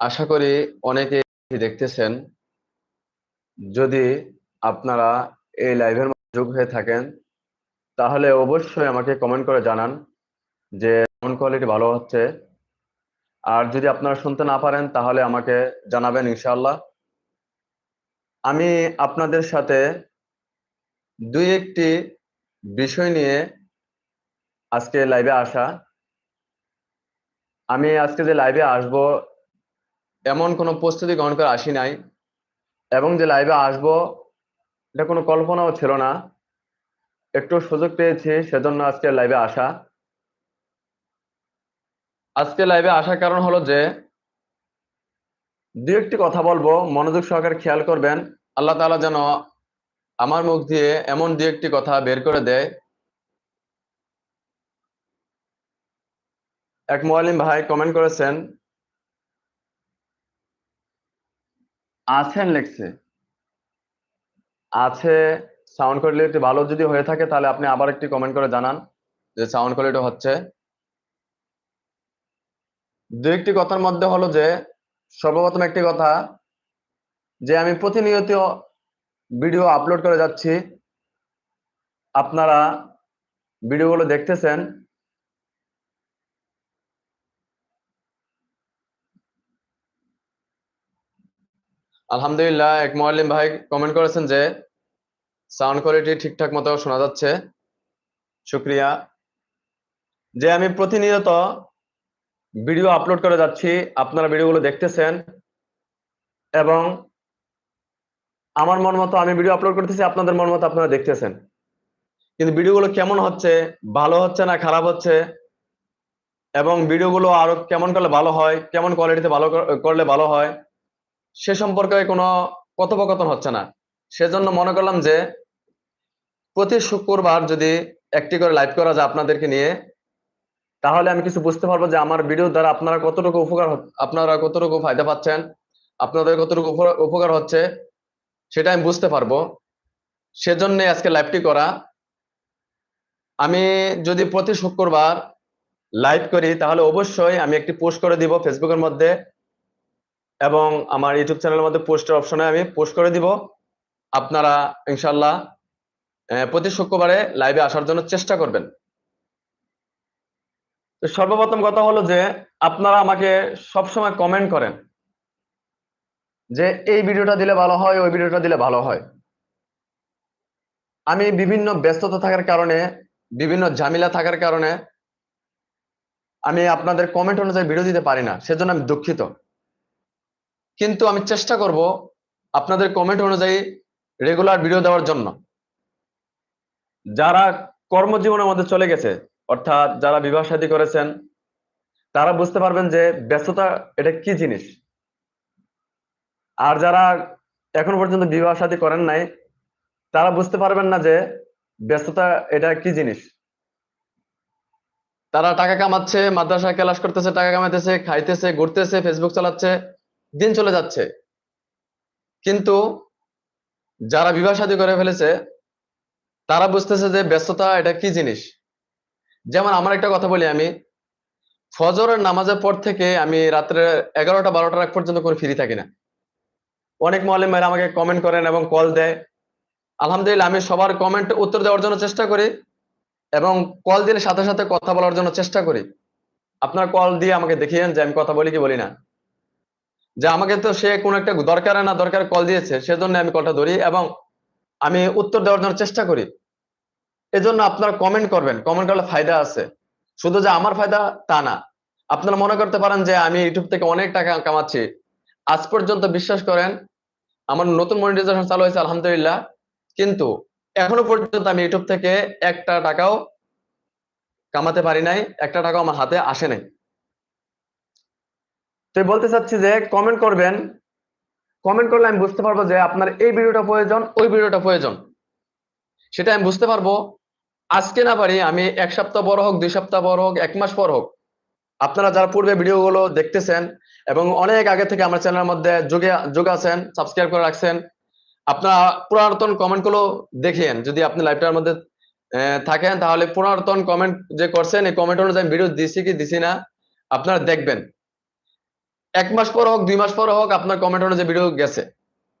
আশা করি অনেকে দেখতেছেন, যদি আপনারা এই লাইভের যোগ হয়ে থাকেন, তাহলে অবশ্যই আমাকে কমেন্ট করে জানান যে সাউন্ড কোয়ালিটি ভালো হচ্ছে। আর যদি আপনারা শুনতে না পারেন, তাহলে আমাকে জানাবেন ইনশাআল্লাহ। আমি আপনাদের সাথে দুই একটি বিষয় নিয়ে আজকে লাইভে আসা। আমি আজকে যে লাইভে আসব এমন কোনো প্রস্তুতি গ্রহণ করে আসি নাই। এবং যে লাইভে আসব, এটা কোনো কল্পনাও ছিল না। একটু সুযোগ পেয়েছি, সেজন্য আজকে লাইভে আসা। আজকে লাইভে আসার কারণ হলো যে, দু একটি কথা বলব, মনোযোগ সহকারে খেয়াল করবেন। আল্লাহ তাআলা যেন আমার মুখ দিয়ে এমন দু একটি কথা বের করে দেয়। এক মোয়ালিম ভাই কমেন্ট করেছেন আছেন লেখছে। আছে সাউন্ড কোয়ালিটি ভালো যদি হয়ে থাকে, তাহলে আপনি আবার একটি কমেন্ট করে জানান যে সাউন্ড কোয়ালিটি হচ্ছে। দু একটি কথার মধ্যে হলো যে, সর্বপ্রথম একটি কথা যে, আমি প্রতিনিয়ত ভিডিও আপলোড করে যাচ্ছি। আপনারা ভিডিওগুলো দেখতেছেন আলহামদুলিল্লাহ, এক মোয়াল্লিম ভাই কমেন্ট করেছেন যে সাউন্ড কোয়ালিটি ঠিকঠাক মতো শোনা যাচ্ছে। শুক্রিয়া। যে আমি প্রতিনিয়ত ভিডিও আপলোড করে যাচ্ছি, আপনারা ভিডিওগুলো দেখতেছেন এবং আমার মন মতো আমি ভিডিও আপলোড করতেছি, আপনাদের মন মতো আপনারা দেখতেছেন। কিন্তু ভিডিওগুলো কেমন হচ্ছে, ভালো হচ্ছে না খারাপ হচ্ছে, এবং ভিডিওগুলো আরও কেমন করলে ভালো হয়, কেমন কোয়ালিটিতে ভালো করলে ভালো হয় সে সম্পর্কে কোনো কথোপকথন হচ্ছে না। সেজন্য মনে করলাম যে প্রতি শুক্রবার যদি একটি করে লাইভ করা যায় আপনাদেরকে নিয়ে, তাহলে আমি কিছু বুঝতে পারব যে আমার ভিডিও দ্বারা আপনারা কতটুকু উপকার আপনারা কতটুকু ফায়দা পাচ্ছেন, আপনাদের কতটুকু উপকার হচ্ছে, সেটা আমি বুঝতে পারব। সেজন্য আজকে লাইভটি করা। আমি যদি প্রতি শুক্রবার লাইভ করি, তাহলে অবশ্যই আমি একটি পোস্ট করে দিব ফেসবুকের মধ্যে। এবং আমার ইউটিউব চ্যানেলের মধ্যে পোস্টের অপশনে আমি পোস্ট করে দিব। আপনারা ইনশাল্লাহ প্রতি শুক্রবারে লাইভে আসার জন্য চেষ্টা করবেন। সর্বপ্রথম কথা হলো যে, আপনারা আমাকে সবসময় কমেন্ট করেন যে, এই ভিডিওটা দিলে ভালো হয়, ওই ভিডিওটা দিলে ভালো হয়। আমি বিভিন্ন ব্যস্ততা থাকার কারণে, বিভিন্ন ঝামেলা থাকার কারণে আমি আপনাদের কমেন্ট অনুযায়ী ভিডিও দিতে পারি না, সেজন্য আমি দুঃখিত। কিন্তু আমি চেষ্টা করব আপনাদের কমেন্ট অনুযায়ী রেগুলার ভিডিও দেওয়ার জন্য। যারা কর্মজীবনের মধ্যে চলে গেছে, অর্থাৎ যারা বিবাহ সাদী করেছেন, তারা বুঝতে পারবেন যে ব্যস্ততা এটা কি জিনিস। আর যারা এখন পর্যন্ত বিবাহ সাদী করেন নাই, তারা বুঝতে পারবেন না যে ব্যস্ততা এটা কি জিনিস। তারা টাকা কামাচ্ছে, মাদ্রাসায় ক্লাস করতেছে, টাকা কামাইতেছে, খাইতেছে, ঘুরতেছে ফেসবুক চালাচ্ছে দিন চলে যাচ্ছে। কিন্তু যারা বিবাহ সাদী করে ফেলেছে, তারা বুঝতেছে যে ব্যস্ততা এটা কি জিনিস? যেমন আমার একটা কথা বলি আমি, ফজরের নামাজের পর থেকে আমি রাত্রে এগারোটা বারোটার আগ পর্যন্ত কোনো ফ্রি থাকি না। অনেক ভাইরা আমাকে কমেন্ট করেন এবং কল দেয়। আলহামদুলিল্লাহ আমি সবার কমেন্ট উত্তর দেওয়ার জন্য চেষ্টা করি এবং কল দিলে সাথে সাথে কথা বলার জন্য চেষ্টা করি। আপনার কল দিয়ে আমাকে দেখিয়েন যে আমি কথা বলি কি বলি না। যে আমাকে তো সে কোন একটা দরকারে না দরকার কল দিয়েছে, সেজন্য আমি কলটা ধরি এবং আমি উত্তর দেওয়ার জন্য চেষ্টা করি। এজন্য আপনারা কমেন্ট করবেন। কমেন্ট করলে ফায়দা আছে। শুধু যে আমার ফায়দা তা না। আপনারা মনে করতে পারেন যে আমি ইউটিউব থেকে অনেক টাকা কামাচ্ছি। আজ পর্যন্ত বিশ্বাস করেন, আমার নতুন মনিটাইজেশন চালু হয়েছে, আলহামদুলিল্লাহ। কিন্তু এখনও পর্যন্ত আমি ইউটিউব থেকে একটা টাকাও কামাতে পারি নাই, একটা টাকাও আমার হাতে আসে নাই। তো বলতে চাচ্ছি যে কমেন্ট করবেন কমেন্ট করলে আমি বুঝতে পারব যে আপনার এই ভিডিওটা প্রয়োজন, ওই ভিডিওটা প্রয়োজন। সেটা আমি বুঝতে পারব। আজকে না পারি, আমি এক সপ্তাহ বড় হোক, দুই সপ্তাহ বড় হোক, এক মাস পর হোক, আপনারা যারা পূর্বে ভিডিওগুলো দেখতেছেন এবং অনেক আগে থেকে আমার চ্যানেলের মধ্যে যোগে, যোগ আছেন সাবস্ক্রাইব করে রাখছেন, আপনারা পুরাতন কমেন্টগুলো দেখেন। যদি আপনি লাইভটার মধ্যে থাকেন, তাহলে পুরাতন কমেন্ট যে করছেন, এই কমেন্ট অনুযায়ী ভিডিও দিছি কি দিছি না, আপনারা দেখবেন। এক মাস পর হোক, দুই মাস পর হোক, আপনার কমেন্ট অনুযায়ী ভিডিও গেছে।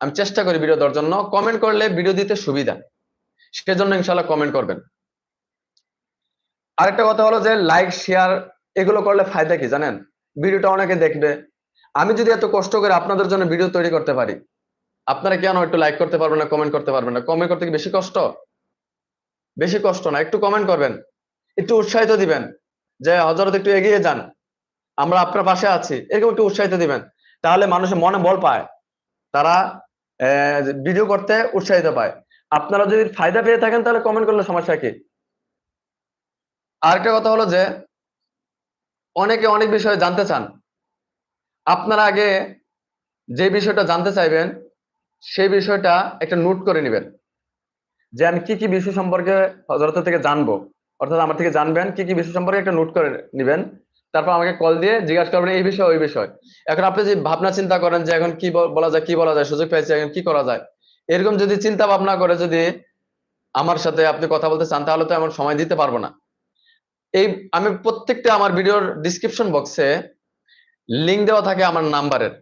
আমি চেষ্টা করি ভিডিও দেওয়ার জন্য। কমেন্ট করলে ভিডিও দিতে সুবিধা। সেজন্য ইনশাল্লাহ কমেন্ট করবেন। আরেকটা কথা হলো যে লাইক শেয়ার এগুলো করলে ফায়দা কি জানেন? ভিডিওটা অনেকে দেখবে। আমি যদি এত কষ্ট করে আপনাদের জন্য ভিডিও তৈরি করতে পারি, আপনারা কেন একটু লাইক করতে পারবেন না কমেন্ট করতে পারবেন না? কমেন্ট করতে কি বেশি কষ্ট? বেশি কষ্ট না, একটু কমেন্ট করবেন। একটু উৎসাহিত দিবেন যে হজরত একটু এগিয়ে যান। আমরা আপনার পাশে আছি। এরকম একটু উৎসাহিত দিবেন। তাহলে মানুষের মনে বল পায়। তারা ভিডিও করতে উৎসাহিত পায়। আপনারা যদি ফায়দা পেয়ে থাকেন, তাহলে কমেন্ট করলে সমস্যা কি? আরেকটা কথা হলো যে, অনেকে অনেক বিষয়ে জানতে চান। আপনারা আগে যে বিষয়টা জানতে চাইবেন, সেই বিষয়টা একটা নোট করে নেবেন। যে আমি কি কি বিষয় সম্পর্কে হজরত থেকে জানব। অর্থাৎ আমার থেকে জানবেন, কি কি বিষয় সম্পর্কে একটা নোট করে নেবেন। তারপর আমাকে কল দিয়ে জিজ্ঞাসা করবেন এই বিষয়, ওই বিষয়। এখন আপনি যে ভাবনা চিন্তা করেন যে এখন কি বলা যায়, কি বলা যায়, সুযোগ পেয়েছে, এখন কি করা যায়? এরকম যদি চিন্তা ভাবনা করে যদি আমার সাথে আপনি কথা বলতে চান, তাহলে তো এমন সময় দিতে পারব না। এই, আমি প্রত্যেকটা আমার ভিডিওর ডিসক্রিপশন বক্সে লিঙ্ক দেওয়া থাকে আমার নাম্বারের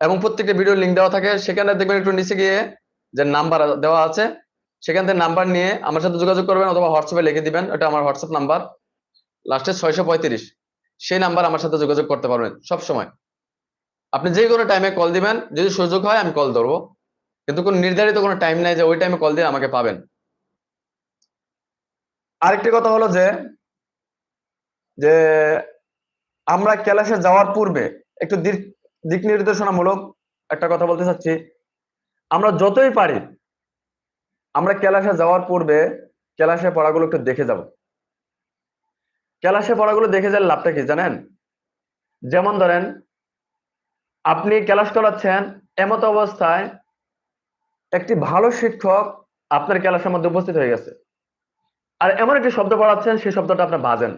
এবং প্রত্যেকটা ভিডিও লিঙ্ক দেওয়া থাকে, সেখানে দেখবেন একটু নিচে গিয়ে যে নাম্বার দেওয়া আছে, সেখান থেকে নাম্বার নিয়ে আমার সাথে যোগাযোগ করবেন অথবা হোয়াটসঅ্যাপে লিখে দিবেন, ওটা আমার হোয়াটসঅ্যাপ নাম্বার লাস্টে ছয়শো পঁয়ত্রিশ। সেই নাম্বার আমার সাথে যোগাযোগ করতে পারবেন, সব সময়। আপনি যে কোনো টাইমে কল দিবেন, যদি সুযোগ হয় আমি কল ধরবো। কিন্তু কোনো নির্ধারিত কোনো টাইম নাই যে ওই টাইমে কল দিয়ে আমাকে পাবেন। আরেকটি কথা হলো যে যে আমরা ক্লাসে যাওয়ার পূর্বে একটু দিক নির্দেশনামূলক একটা কথা বলতে চাচ্ছি। আমরা যতই পারি, আমরা ক্লাসে যাওয়ার পূর্বে ক্লাসে পড়াগুলো একটু দেখে যাব। ক্লাসে পড়াগুলো দেখে যান, লাভটা কি জানেন? যেমন ধরেন, আপনি ক্লাস করাচ্ছেন, এমত অবস্থায় একটি ভালো শিক্ষক আপনার ক্লাসের মধ্যে উপস্থিত হয়ে গেছে। আর এমন একটি শব্দ পড়াচ্ছেন, সেই শব্দটা আপনার বাজেন।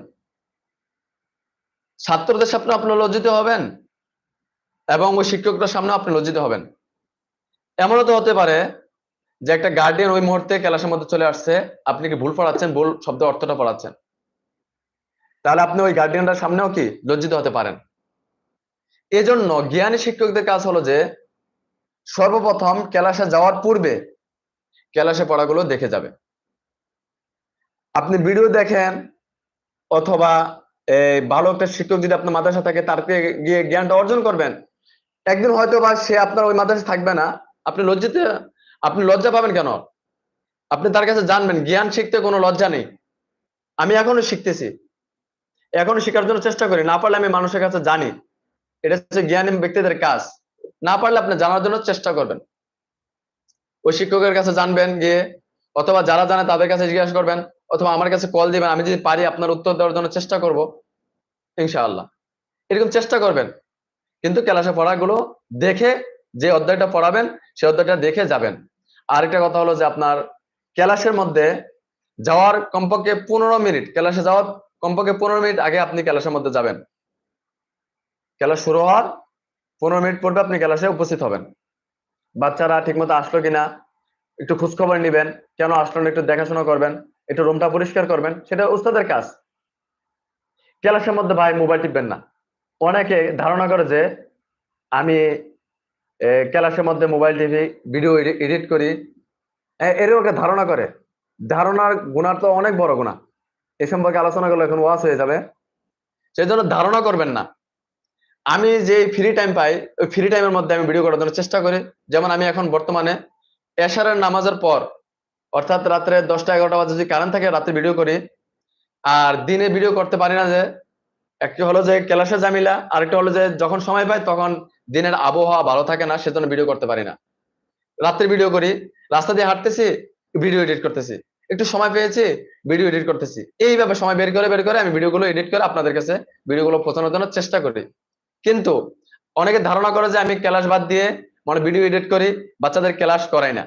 ছাত্রদের সামনে আপনি লজ্জিত হবেন, এবং ওই শিক্ষকদের সামনে আপনি লজ্জিত হবেন। এমনও তো হতে পারে যে একটা গার্ডিয়ান ওই মুহূর্তে ক্লাসের মধ্যে চলে আসছে, আপনি কি ভুল পড়াচ্ছেন, ভুল শব্দ অর্থটা পড়াচ্ছেন। তাহলে আপনি ওই গার্ডিয়ানটার সামনেও কি লজ্জিত হতে পারেন? এজন্য জ্ঞানী শিক্ষকদের কাজ হলো যে, সর্বপ্রথম ক্লাসে যাওয়ার পূর্বে ক্লাসে পড়াগুলো দেখে যাবে। আপনি ভিডিও দেখেন অথবা ভালো একটা শিক্ষক যদি আপনার মাদ্রাসা থাকে, তার গিয়ে জ্ঞানটা অর্জন করবেন। একদিন হয়তো বা সে আপনার ওই মাদ্রাসা থাকবে না। আপনি লজ্জিত, আপনি লজ্জা পাবেন কেন? আপনি তার কাছে জানবেন, জ্ঞান শিখতে কোনো লজ্জা নেই। আমি এখনও শিখতেছি। এখনও শেখার জন্য চেষ্টা করি, না পারলে আমি মানুষের কাছে জানি। এটা হচ্ছে জ্ঞানী ব্যক্তিদের কাজ। না পারলে আপনি জানার জন্য চেষ্টা করবেন। ওই শিক্ষকের কাছে জানবেন গিয়ে, অথবা যারা জানে তাদের কাছে জিজ্ঞাসা করবেন, অথবা আমার কাছে কল দিবেন, আমি যদি পারি আপনার উত্তর দেওয়ার জন্য চেষ্টা করব, ইনশাআল্লাহ। এরকম চেষ্টা করবেন। কিন্তু ক্লাসে পড়াগুলো দেখে যে অধ্যায়টা পড়াবেন, সে অধ্যায়টা দেখে যাবেন। আরেকটা কথা হলো যে আপনার ক্লাসের মধ্যে যাওয়ার কমপক্ষে পনেরো মিনিট, ক্লাসে যাওয়ার কমপক্ষে পনেরো মিনিট আগে আপনি ক্লাসের মধ্যে যাবেন। ক্লাস শুরু হওয়ার পনেরো মিনিট পূর্বে আপনি ক্লাসে উপস্থিত হবেন। বাচ্চারা ঠিকমতো আসলো কিনা, একটু খোঁজখবর নিবেন, কেন আসলো না, একটু দেখাশোনা করবেন, একটু রুমটা পরিষ্কার করবেন, সেটা উস্তাদের কাজ। ক্লাসের মধ্যে ভাই মোবাইল টিপবেন না। অনেকে ধারণা করে যে আমি ক্লাসের মধ্যে মোবাইল টিভি ভিডিও এডিট করি। এরও একটা ধারণা করে। ধারণার গুণার তো অনেক বড় গুণা। এ সম্পর্কে আলোচনা করলে এখন ওয়াশ হয়ে যাবে। সেই জন্য ধারণা করবেন না। আমি যে ফ্রি টাইম পাই, ওই ফ্রি টাইমের মধ্যে আমি ভিডিও করার জন্য চেষ্টা করি। যেমন আমি এখন বর্তমানে এশারের নামাজের পর, অর্থাৎ রাত্রে দশটা এগারোটা বাজে যদি কারেন্ট থাকে রাতে ভিডিও করি। আর দিনে ভিডিও করতে পারি না যে, একটি হলো যে ক্লাসে জামিলা, আরেকটা হলো যে যখন সময় পাই তখন দিনের আবহাওয়া ভালো থাকে না, সেজন্য ভিডিও করতে পারি না। রাত্রে ভিডিও করি, রাস্তা দিয়ে হাঁটতেছি ভিডিও এডিট করতেছি। একটু সময় পেয়েছি ভিডিও এডিট করতেছি। এইভাবে সময় বের করে বের করে আমি ভিডিওগুলো এডিট করে আপনাদের কাছে ভিডিওগুলো পৌঁছানোর জন্য চেষ্টা করি। কিন্তু অনেকে ধারণা করে যে আমি ক্লাস বাদ দিয়ে মানে ভিডিও এডিট করি, বাচ্চাদের ক্লাস করাই না।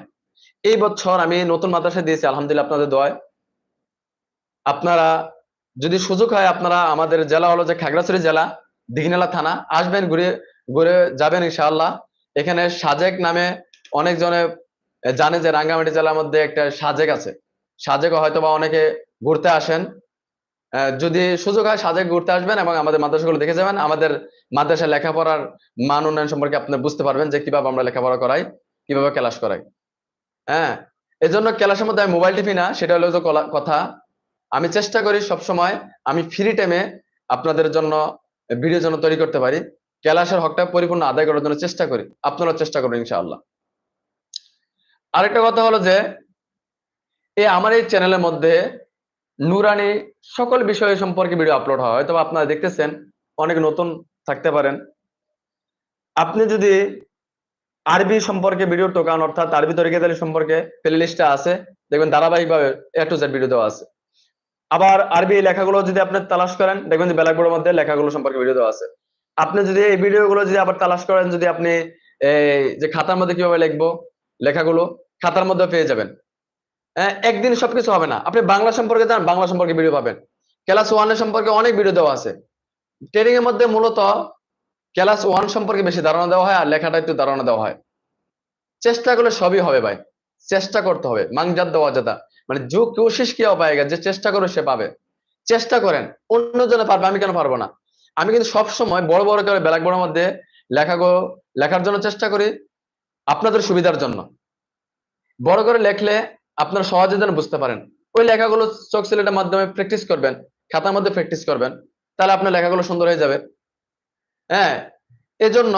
এই বছর আমি নতুন মাদ্রাসা দিয়েছি, আলহামদুলিল্লাহ আপনাদের দোয়ায়। আপনারা যদি সুযোগ হয় আপনারা আমাদের জেলা হলো যে খাগড়াছড়ি জেলা, দিঘিনালা থানা, আসবেন, ঘুরে ঘুরে যাবেন ইনশাআল্লাহ। এখানে সাজেক নামে অনেকজনে জানে যে রাঙ্গামাটি জেলার মধ্যে একটা সাজেক আছে। সাজেক হয়তো বা অনেকে ঘুরতে আসেন। যদি সুযোগ হয় সাজেক ঘুরতে আসবেন এবং আমাদের মাদ্রাসাগুলো দেখে যাবেন। আমাদের মাদ্রাসা লেখাপড়ার মান উন্নয়ন সম্পর্কে আপনি বুঝতে পারবেন যে কীভাবে আমরা লেখাপড়া করাই, কীভাবে ক্লাস করাই। হ্যাঁ এজন্য ক্লাসের মধ্যে আমি মোবাইল টিপি না, সেটা হলো যে কথা। আমি চেষ্টা করি সব সময় আমি ফ্রি টাইমে আপনাদের জন্য ভিডিও যেন তৈরি করতে পারি। ক্লাসের হকটা পরিপূর্ণ আদায় করার জন্য চেষ্টা করি। আপনারা চেষ্টা করুন ইনশাআল্লাহ। আরেকটা কথা হলো যে এই আমার এই চ্যানেলের মধ্যে নুরানি সকল বিষয় সম্পর্কে ভিডিও আপলোড হয়। হয়তো আপনারা দেখতেছেন, অনেক নতুন থাকতে পারেন। আপনি যদি আরবি সম্পর্কে ভিডিও টোকান, অর্থাৎ আরবি তরিকাতালি সম্পর্কে প্লে লিস্টটা আছে, দেখবেন ধারাবাহিকভাবে এ টু জেড ভিডিও দেওয়া আছে। আবার আরবি লেখাগুলো যদি আপনি তালাশ করেন, দেখবেন যে ব্ল্যাকবোর্ডের মধ্যে লেখাগুলো সম্পর্কে ভিডিও দেওয়া আছে। আপনি যদি এই ভিডিওগুলো যদি আবার তালাশ করেন, যদি আপনি এই যে খাতার মধ্যে কীভাবে লিখব, লেখাগুলো, খাতার মধ্যে পেয়ে যাবেন। একদিন সবকিছু হবে না। আপনি বাংলা সম্পর্কে জানেন, বাংলা সম্পর্কে ভিডিও পাবেন। ক্লাস ওয়ানের সম্পর্কে অনেক ভিডিও দেওয়া আছে। ট্রেনিং এর মধ্যে মূলত ক্লাস ওয়ান সম্পর্কে বেশি ধারণা দেওয়া হয় আর লেখাটা একটু ধারণা দেওয়া হয়। চেষ্টা করলে সবই হবে ভাই। চেষ্টা করতে হবে। মাংজাদ দেওয়া যেটা মানে যে কোশিস কি পায়গা যে চেষ্টা করে সে পাবে। চেষ্টা করেন। অন্যজনে পারবে, আমি কেন পারব না? আমি কিন্তু সব সময় বড় বড় করে ব্ল্যাকবোর্ডের মধ্যে লেখাগুলো লেখার জন্য চেষ্টা করি। আপনাদের সুবিধার জন্য। বড় করে লেখলে আপনারা সহজে যেন বুঝতে পারেন। ওই লেখাগুলো চোখ সিলেটের মাধ্যমে প্র্যাকটিস করবেন, খাতার মধ্যে প্র্যাকটিস করবেন, তাহলে আপনার লেখাগুলো সুন্দর হয়ে যাবে। হ্যাঁ এজন্য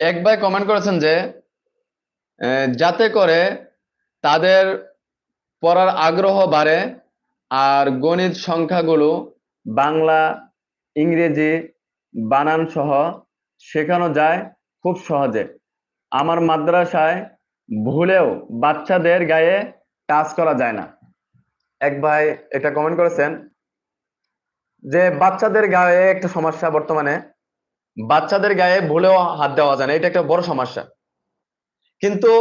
এক ভাই কমেন্ট করেছেন যে যাতে করে তাদের পড়ার আগ্রহ বাড়ে আর গণিত সংখ্যাগুলো বাংলা, ইংরেজি, বানান সহ শেখানো যায় খুব সহজে। আমার মাদ্রাসায় ভুলেও বাচ্চাদের গায়ে টাচ করা যায় না। এক ভাই এটা কমেন্ট করেছেন যে, বাচ্চাদের গায়ে একটা সমস্যা বর্তমানে। বাচ্চাদের গায়ে ভুলেও হাত দেওয়া যায় না, এটা একটা বড় সমস্যা। কিন্তু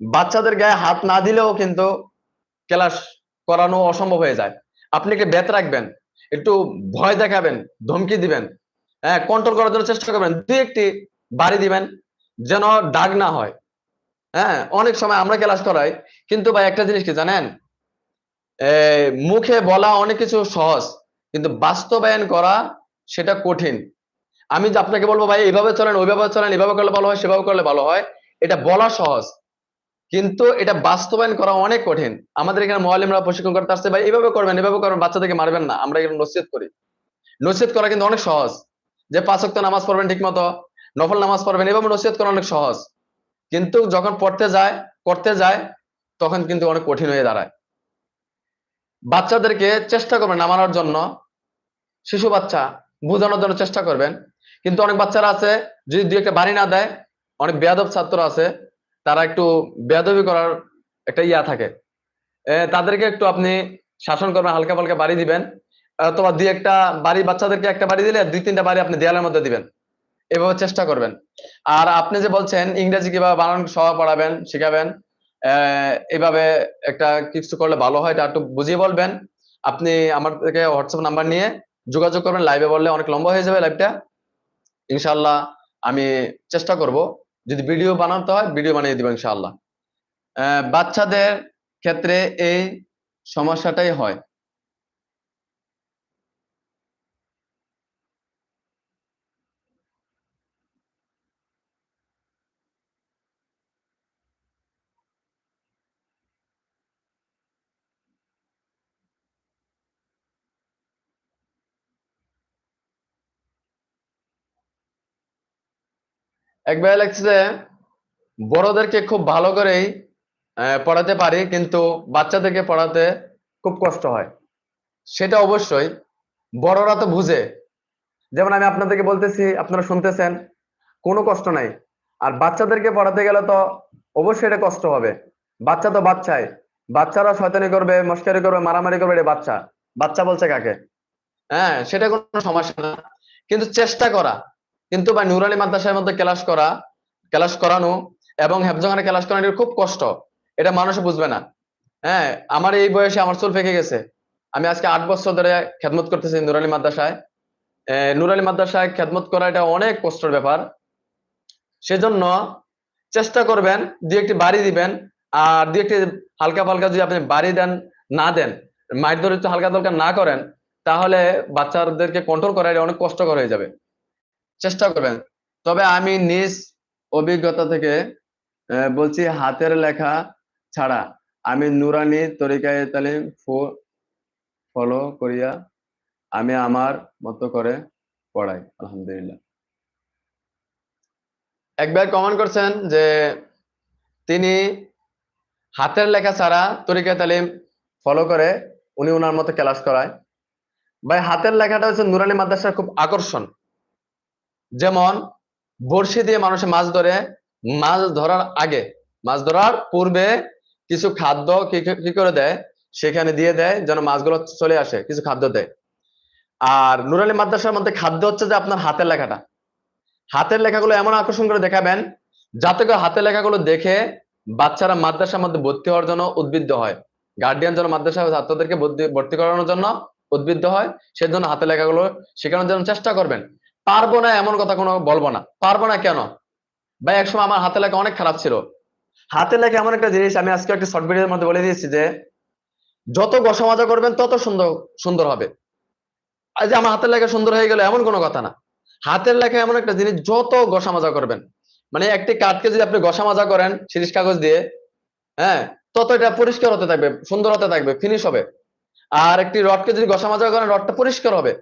বাচ্চাদের গায়ে হাত না দিলেও কিন্তু ক্লাস করানো অসম্ভব হয়ে যায়। আপনি একটু বেত রাখবেন, একটু ভয় দেখাবেন, ধমকি দিবেন হ্যাঁ কন্ট্রোল করার জন্য চেষ্টা করবেন, দুই একটি বাড়ি দিবেন যেন দাগ না হয়। হ্যাঁ অনেক সময় আমরা ক্লাস করাই, কিন্তু ভাই একটা জিনিস কি জানেন? মুখে বলা অনেক কিছু সহজ, কিন্তু বাস্তবায়ন করা সেটা কঠিন। আমি যে আপনাকে বলব ভাই, এইভাবে চলেন, ওইভাবে চলেন এভাবে করলে ভালো হয়, সেভাবে করলে ভালো হয়, এটা বলা সহজ। কিন্তু এটা বাস্তবায়ন করা অনেক কঠিন। আমাদের এখানে মোয়ালিমরা প্রশিক্ষণ করতে আসছে, ভাই এভাবে করবেন এভাবে করবেন বাচ্চাদেরকে মারবেন না, আমরা এখানে নসিহত করি। নসিহত করা কিন্তু অনেক সহজ। যে পাঁচ ওয়াক্ত নামাজ পড়বেন ঠিক মতো নফল নামাজ পড়বেন এভাবে নসিহত করা অনেক সহজ। কিন্তু যখন পড়তে যায়, করতে যায়, তখন কিন্তু অনেক কঠিন হয়ে দাঁড়ায়। বাচ্চাদেরকে চেষ্টা করবেন নামানোর জন্য। শিশু বাচ্চা, বোঝানোর জন্য চেষ্টা করবেন। কিন্তু অনেক বাচ্চারা আছে, যদি দুই একটা বাড়ি না দেয়, অনেক বেয়াদব ছাত্র আছে, তারা একটু বেয়াদবি করার একটা ইয়া থাকে। তাদেরকে একটু আপনি শাসন করবেন, হালকা পালকা বাড়ি দিবেন, অথবা দুই একটা বাড়ি, বাচ্চাদেরকে একটা বাড়ি দিলে দুই তিনটা বাড়ি আপনি দেয়ালের মধ্যে দিবেন, এভাবে চেষ্টা করবেন। আর আপনি যে বলছেন, ইংরেজি কীভাবে বানান, সহ পড়াবেন, শিখাবেন এভাবে একটা কিছু করলে ভালো হয়, এটা একটু বুঝিয়ে বলবেন। আপনি আমার থেকে হোয়াটসঅ্যাপ নাম্বার নিয়ে যোগাযোগ করবেন লাইভে বললে অনেক লম্বা হয়ে যাবে লাইভটা ইনশাল্লাহ আমি চেষ্টা করব যদি ভিডিও বানাতে হয়, ভিডিও বানিয়ে দিব ইনশাল্লাহ বাচ্চাদের ক্ষেত্রে এই সমস্যাটাই হয়। এক ভাই লাগছে যে, বড়দেরকে খুব ভালো করেই পড়াতে পারি, কিন্তু বাচ্চাদেরকে পড়াতে খুব কষ্ট হয়। সেটা অবশ্যই, বড়রা তো বুঝে। যেমন আমি আপনাদেরকে বলতেছি, আপনারা শুনতেছেন, কোনো কষ্ট নাই। আর বাচ্চাদেরকে পড়াতে গেলে তো অবশ্যই এটা কষ্ট হবে। বাচ্চা তো বাচ্চাই। বাচ্চারা শয়তানি করবে, মস্কারি করবে, মারামারি করবে, এটা বাচ্চা। বাচ্চা বলছে কাকে? হ্যাঁ সেটা কোনো সমস্যা না। কিন্তু চেষ্টা করা। কিন্তু বা নুরানি মাদ্রাসার মধ্যে ক্লাস করা, ক্লাস করানো এবং হেফজখানে ক্লাস করানো খুব কষ্ট। এটা মানুষ বুঝবে না। হ্যাঁ আমার এই বয়সে আমার চুল পেকে গেছে। আমি আজকে আট বছর ধরে খেদমত করতেছি নুরালি মাদ্রাসায়। নুরালি মাদ্রাসায় খেদমত করা এটা অনেক কষ্টের ব্যাপার। সেজন্য চেষ্টা করবেন, দুই একটি বাড়ি দিবেন আর দুই একটি হালকা ফালকা যদি আপনি বাড়ি দেন, না দেন মায়ের ধরে হালকা দরকার না করেন, তাহলে বাচ্চাদেরকে কন্ট্রোল করা এটা অনেক কষ্টকর হয়ে যাবে। চেষ্টা করবেন। তবে আমি নিজ অভিজ্ঞতা থেকে বলছি হাতের লেখা ছাড়া। আমি নুরানি তরিকায় তালিম ফলো করিয়া আমি আমার মতো করে পড়াই, আলহামদুলিল্লাহ। একবার কমেন্ট করছেন যে, তিনি হাতের লেখা ছাড়া তরিকা তালিম ফলো করে, উনি ওনার মতো ক্লাস করায়। ভাই, হাতের লেখাটা হচ্ছে নুরানি মাদ্রাসার খুব আকর্ষণ। যেমন বড়শি দিয়ে মানুষে মাছ ধরে, মাছ ধরার আগে, মাছ ধরার পূর্বে কিছু খাদ্য কি করে দেয়? সেখানে দিয়ে দেয় যেন মাছগুলো চলে আসে, কিছু খাদ্য দেয়। আর নুরানি মাদ্রাসার মধ্যে খাদ্য হচ্ছে যে আপনার হাতের লেখাটা। হাতের লেখাগুলো এমন আকর্ষণ করে দেখাবেন, যাতে করে হাতের লেখাগুলো দেখে বাচ্চারা মাদ্রাসার মধ্যে ভর্তি হওয়ার জন্য উদ্বুদ্ধ হয়। গার্ডিয়ান যেন মাদ্রাসায় ছাত্রদেরকে ভর্তি করানোর জন্য উদ্বুদ্ধ হয়। সেজন্য হাতের লেখাগুলো শেখানোর জন্য চেষ্টা করবেন। পারব না এমন কথা কোনো বলব না। পারব না কেন? ভাই, একসময় আমার হাতের লেখা অনেক খারাপ ছিল। হাতের লেখা এমন একটা জিনিস, আমি আজকে একটা শর্ট ভিডিওর মধ্যে বলে দিয়েছি যে, যত গসা মাজা করবেন, তত সুন্দর সুন্দর হবে। আজ আমার হাতের লেখা সুন্দর হয়ে গেল, এমন কোনো কথা না। হাতের লেখা এমন একটা জিনিস, যত গসা মাজা করবেন। মানে একটি কাঠকে যদি আপনি গসা মাজা করেন সিরিজ কাগজ দিয়ে হ্যাঁ তত এটা পরিষ্কার হতে থাকবে, সুন্দর হতে থাকবে ফিনিশ হবে। আর একটি রডকে যদি গসা মাজা করেন, রডটা পরিষ্কার হবে।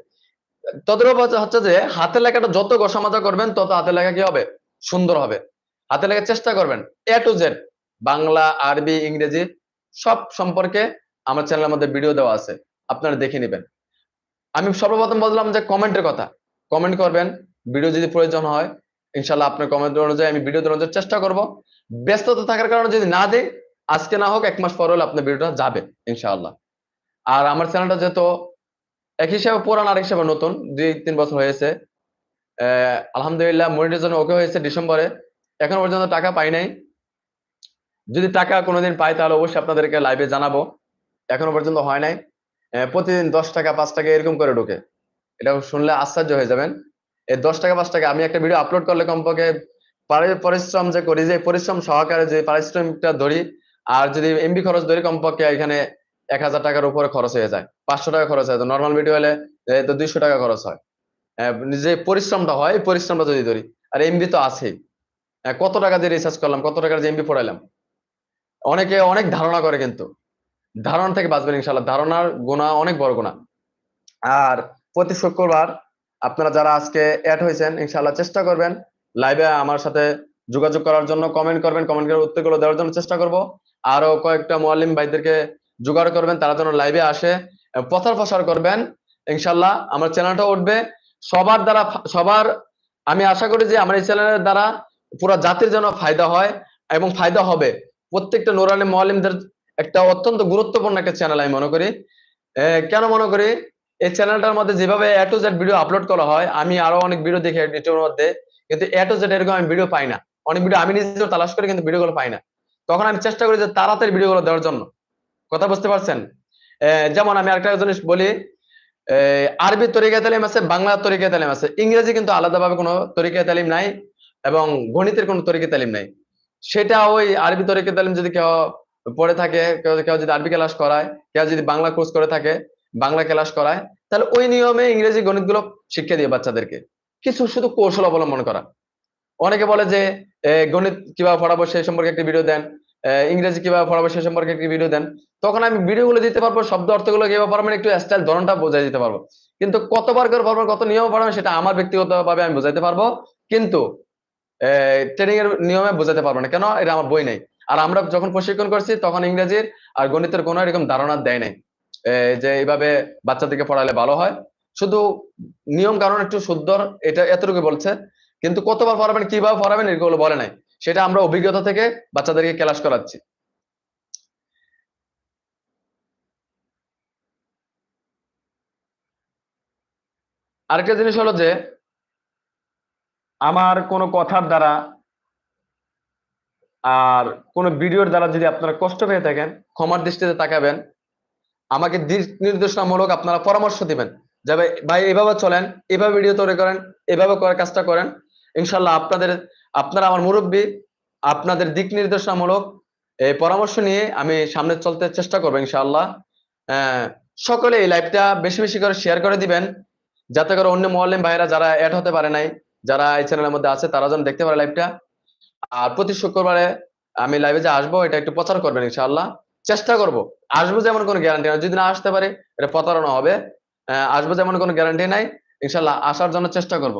তদ্রূপ হচ্ছে- যে, হাতের লেখাটা যত গসামাজা করবেন, তত হাতের লেখা কি হবে? সুন্দর হবে। হাতের লেখার চেষ্টা করবেন। এ টু জেড বাংলা, আরবি, ইংরেজি, সব সম্পর্কে আমার চ্যানেলের মধ্যে ভিডিও দেওয়া আছে। আপনারা দেখে নেবেন। আমি সর্বপ্রথম বললাম যে কমেন্টের কথা। কমেন্ট করবেন। ভিডিও যদি প্রয়োজন হয় ইনশাল্লাহ আপনার কমেন্ট অনুযায়ী আমি ভিডিও দেওয়ার চেষ্টা করব। ব্যস্ততা থাকার কারণে যদি না দেই, আজকে না হোক, এক মাস পর হলে আপনার ভিডিওটা যাবে, ইনশাআল্লাহ। আর আমার চ্যানেলটা যেহেতু এক হিসাবে পুরান আর হিসাবে নতুন, দুই, তিন বছর হয়েছে। আলহামদুলিল্লাহ মনিটাইজেশন ওকে হয়েছে ডিসেম্বরে। এখন পর্যন্ত টাকা পাই নাই। যদি টাকা কোনোদিন পাই তাহলে অবশ্যই আপনাদেরকে লাইভে জানাব। এখনও পর্যন্ত হয় নাই। প্রতিদিন দশ টাকা, পাঁচ টাকা এরকম করে ঢোকে। এটা শুনলে আশ্চর্য হয়ে যাবেন। এই দশ টাকা, পাঁচ টাকা আমি একটা ভিডিও আপলোড করলে কমপক্ষে পরিশ্রম যে করি, যে পরিশ্রম সহকারে যে পারিশ্রমিকটা ধরি, আর যদি এমবি খরচ ধরি কমপক্ষে এখানে এক হাজার টাকার উপরে খরচ হয়ে যায়। পাঁচশো টাকা খরচ হয় নর্মাল ভিডিও হলে তো দুইশো টাকা খরচ হয়। যে পরিশ্রমটা হয় পরিশ্রমটা যদি ধরি, আর এমবি তো আছেই। কত টাকা দিয়ে রিসার্চ করলাম, কত টাকার যে এমবি পড়াইলাম। অনেকে অনেক ধারণা করে কিন্তু। ধারণা থেকে বাঁচবেন ইনশাল্লাহ ধারণার গুণা অনেক বড় গুণা। আর প্রতি শুক্রবার আপনারা যারা আজকে অ্যাড হয়েছেন ইনশাল্লাহ চেষ্টা করবেন লাইভে আমার সাথে যোগাযোগ করার জন্য। কমেন্ট করবেন কমেন্ট করে উত্তরগুলো দেওয়ার জন্য চেষ্টা করব। আরও কয়েকটা মোয়াল্লিম ভাইদেরকে জোগাড় করবেন, তারা যেন লাইভে আসে প্রচার প্রসার করবেন ইনশাল্লাহ আমার চ্যানেলটা উঠবে। সবার দ্বারা সবার, আমি আশা করি যে আমার এই চ্যানেলের দ্বারা পুরো জাতির যেন ফায়দা হয় এবং ফায়দা হবে। প্রত্যেকটা নোরানি মোয়াল্লিমদের একটা অত্যন্ত গুরুত্বপূর্ণ একটা চ্যানেল আমি মনে করি। কেন মনে করি? এই চ্যানেলটার মধ্যে যেভাবে A to Z video upload করা হয়, আমি আরও অনেক ভিডিও দেখি ইউটিউবের মধ্যে, কিন্তু এ টু জেড এরকম আমি ভিডিও পাই না। অনেক ভিডিও আমি নিজেও তালাশ করি, কিন্তু ভিডিওগুলো পাই না। তখন আমি চেষ্টা করি যে তাড়াতাড়ি ভিডিওগুলো দেওয়ার জন্য। কথা বুঝতে পারছেন? যেমন আমি আরেকটা জিনিস বলি আরবি তরিকা তালিম আছে, বাংলা তরিকা তালিম আছে। ইংরেজি কিন্তু আলাদাভাবে কোনো তরিকা তালিম নাই এবং গণিতের কোনো তরিকা তালিম নাই। সেটা ওই আরবি তরিকা তালিম যদি কেউ পড়ে থাকে, কেউ কেউ যদি আরবি ক্লাস করায়, কেউ যদি বাংলা কোর্স করে থাকে, বাংলা ক্লাস করায়, তাহলে ওই নিয়মে ইংরেজি গণিতগুলো শিক্ষা দিয়ে বাচ্চাদেরকে। কিছু শুধু কৌশল অবলম্বন করা। অনেকে বলে যে গণিত কীভাবে পড়াবো সেই সম্পর্কে একটি ভিডিও দেন। ইংরেজি কীভাবে পড়াবো সেই সম্পর্কে একটি ভিডিও দেন। তখন আমি ভিডিও গুলো দিতে পারব, শব্দ অর্থগুলো কীভাবে পড়াবেন একটু স্টাইল ধরনটা বোঝাই দিতে পারব। কিন্তু কতবার করে পড়বেন কত নিয়ম পড়াবেন সেটা আমার ব্যক্তিগত ভাবে আমি বোঝাইতে পারব। কিন্তু ট্রেনিং এর নিয়মে বোঝাতে পারব না। কেন? এটা আমার বই নেই। আর আমরা যখন প্রশিক্ষণ করছি, তখন ইংরেজির আর গণিতের কোনো এরকম ধারণা দেয় নাই। যে এইভাবে বাচ্চাদেরকে পড়ালে ভালো হয়। শুধু নিয়ম কারণ একটু শুদ্ধ এটা এতটুকু বলছে। কিন্তু কতবার পড়াবেন, কীভাবে পড়াবেন, এগুলো বলে নাই। সেটা আমরা অভিজ্ঞতা থেকে বাচ্চাদেরকে ক্লাস করাচ্ছি। আরেকটা জিনিস হলো যে, আমার কোনো কথার দ্বারা আর কোনো ভিডিওর দ্বারা যদি আপনারা কষ্ট পেয়ে থাকেন, ক্ষমার দৃষ্টিতে তাকাবেন, আমাকে দিক নির্দেশনামূলক আপনারা পরামর্শ দিবেন। যে ভাই, এভাবে চলেন, এভাবে ভিডিও তৈরি করেন, এভাবে করে কাজটা করেন। ইনশাল্লাহ আপনাদের, আপনারা আমার মুরব্বী, আপনাদের দিক নির্দেশনামূলক এই পরামর্শ নিয়ে আমি সামনে চলতে চেষ্টা করব ইনশাআল্লাহ। সকলে এই লাইভটা বেশি বেশি করে শেয়ার করে দিবেন, যাতে করে অন্য মোয়াল্লিম ভাইরা যারা অ্যাড হতে পারে নাই, যারা এই চ্যানেলের মধ্যে আছে, তারা যেন দেখতে পারে লাইভটা আর প্রতি শুক্রবারে আমি লাইভে যে আসব, এটা একটু প্রচার করবেন ইনশাআল্লাহ। চেষ্টা করব। আসব যেমন কোনো গ্যারান্টি নাই। যদি না আসতে পারে, এটা প্রতারণা হবে। আসব যেমন কোনো গ্যারান্টি নাই। ইনশাআল্লাহ আসার জন্য চেষ্টা করব।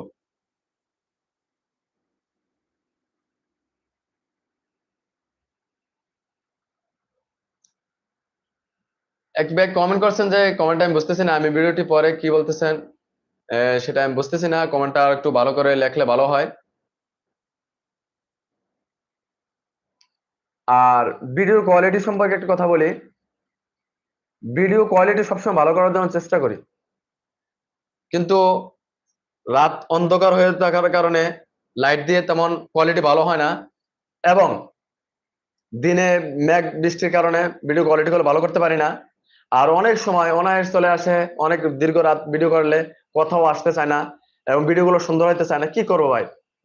এক ভাই কমেন্ট করছেন যে কমেন্ট আমি বুঝতেছি না, আমি ভিডিওটি পরে কি বলতেছেন? সেটা আমি বুঝতেছি না কমেন্টটা একটু ভালো করে লেখলে ভালো হয়। আর ভিডিওর কোয়ালিটি সম্পর্কে একটা কথা বলি। ভিডিও কোয়ালিটি সবসময় ভালো করার জন্য চেষ্টা করি। কিন্তু রাত অন্ধকার হয়ে থাকার কারণে লাইট দিয়ে তেমন কোয়ালিটি ভালো হয় না। এবং দিনে মেঘ বৃষ্টির কারণে ভিডিও কোয়ালিটি গুলো ভালো করতে পারি না। আর অনেক সময় অনায়াস চলে আসে, অনেক দীর্ঘ রাত ভিডিও করলে কোথাও আসতে চায় না এবং ভিডিও গুলো সুন্দর হইতে চায় না। কি করব ভাই?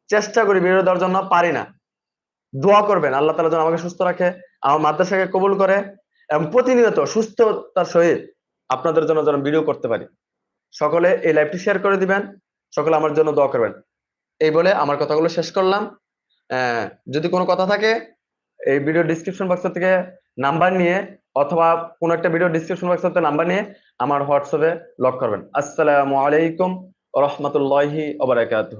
চেষ্টা করি ভিডিও দেওয়ার জন্য, পারি না। দোয়া করবেন, আল্লাহ তালা যেন আমাকে সুস্থ রাখে, আমার মাদ্রাসাকে কবুল করে এবং প্রতিনিয়ত সুস্থতার সহিত আপনাদের জন্য যেন ভিডিও করতে পারি। সকলে এই লাইভটি শেয়ার করে দিবেন, সকলে আমার জন্য দোয়া করবেন। এই বলে আমার কথাগুলো শেষ করলাম। যদি কোনো কথা থাকে এই ভিডিও ডিসক্রিপশন বক্স থেকে নাম্বার নিয়ে অথবা কোনো একটা ভিডিও ডিসক্রিপশন বক্স থেকে নাম্বার নিয়ে আমার হোয়াটসঅ্যাপে লক করবেন। আসসালামু আলাইকুম রহমতুল্লাহি ওবারাকাতুহ